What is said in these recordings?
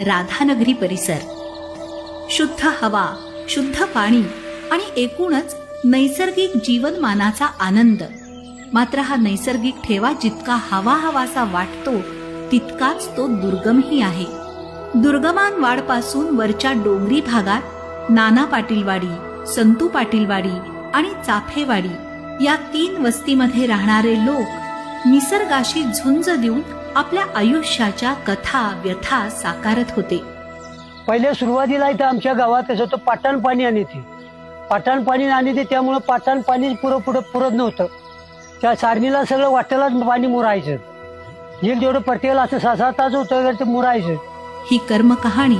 राधानगरी परिसर. शुद्ध हवा शुद्ध पाणी आणि एकूणच नैसर्गिक जीवनमानाचा आनंद. मात्र हा नैसर्गिक ठेवा जितका हवा हवासा वाटतो तितकाच तो दुर्गमही आहे. दुर्गमान वाडपासून वरच्या डोंगरी भागात नाना पाटीलवाडी संतू पाटीलवाडी आणि चाफेवाडी या तीन वस्तीमध्ये राहणारे लोक निसर्गाशी झुंज देऊन आपल्या आयुष्याच्या कथा व्यथा साकारत होते. पहिले सुरुवातीला इथं आमच्या गावात कसं होतं पाटण पाणी आणि ते. पाटण पाणी आणि ते त्यामुळं पाटण पाणी पुरं पुढं पुरत नव्हतं. त्या सारणीला सगळं वाटेलाच पाणी मुरायचं. येईल तेवढं प्रत्येकाला असं सहा सात तास होतं तर ते मुरायचं. ही कर्म कहाणी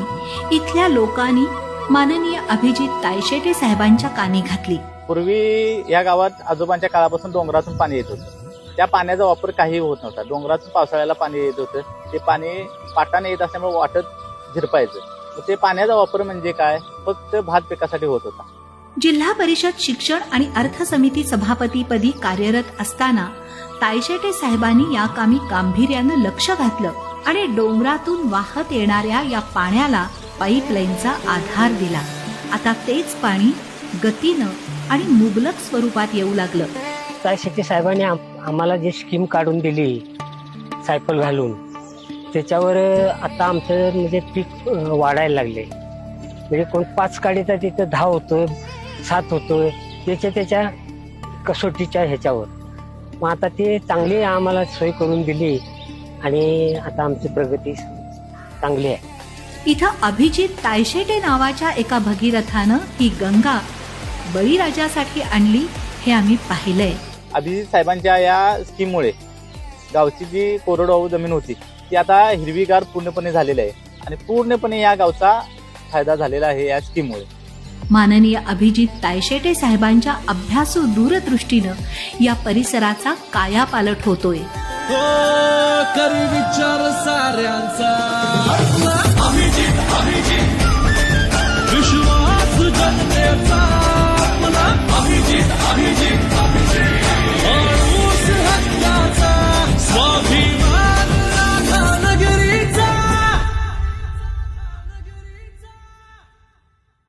इथल्या लोकांनी माननीय अभिजित तायशेटे साहेबांच्या कानी घातली. पूर्वी या गावात आजोबांच्या काळापासून डोंगरातून पाणी येत होतं. त्या पाण्याचा वापर काही होत नव्हता. डोंगरातून पावसाळ्याला पाणी येत होतं. ते पाणी पाटाने येत असल्यामुळे वाटत झिरपायचं. ते पाण्याचा वापर म्हणजे काय? फक्त भात पिकासाठी होत होता. जिल्हा परिषद शिक्षण आणि अर्थ समिती सभापतीपदी कार्यरत असताना तायशेटे साहेबांनी या कामी गांभीर्यानं लक्ष घातलं आणि डोंगरातून वाहत येणाऱ्या या पाण्याला पाईपलाईनचा आधार दिला. आता तेच पाणी गतीनं आणि मुबलक स्वरूपात येऊ लागलं. काय शेट्टी साहेबांनी आम्हाला जी स्कीम काढून दिली सायकल घालून त्याच्यावर आता आमचं म्हणजे पीक वाढायला लागले. म्हणजे कोण पाच काढीचा तिथं दहा होतोय सात होतोय त्याच्या त्याच्या कसोटीच्या ह्याच्यावर. मग आता ते चांगली आम्हाला सोय करून दिली आणि आता आमची प्रगती चांगली आहे. इथं अभिजित तायशेटे नावाच्या एका भगीरथानं ही गंगा बळीराजासाठी आणली हे आम्ही पाहिलंय. अभिजित साहेबांच्या या स्कीममुळे गावची जी कोरडवाहू जमीन होती ती आता हिरवीगार पूर्णपणे झालेली आहे. आणि पूर्णपणे या गावचा फायदा झालेला आहे या स्कीममुळे. माननीय अभिजित तायशेटे साहेबांच्या अभ्यासू दूरदृष्टीनं या परिसराचा कायापालट होतोय. हो करी विचार साऱ्यांचा.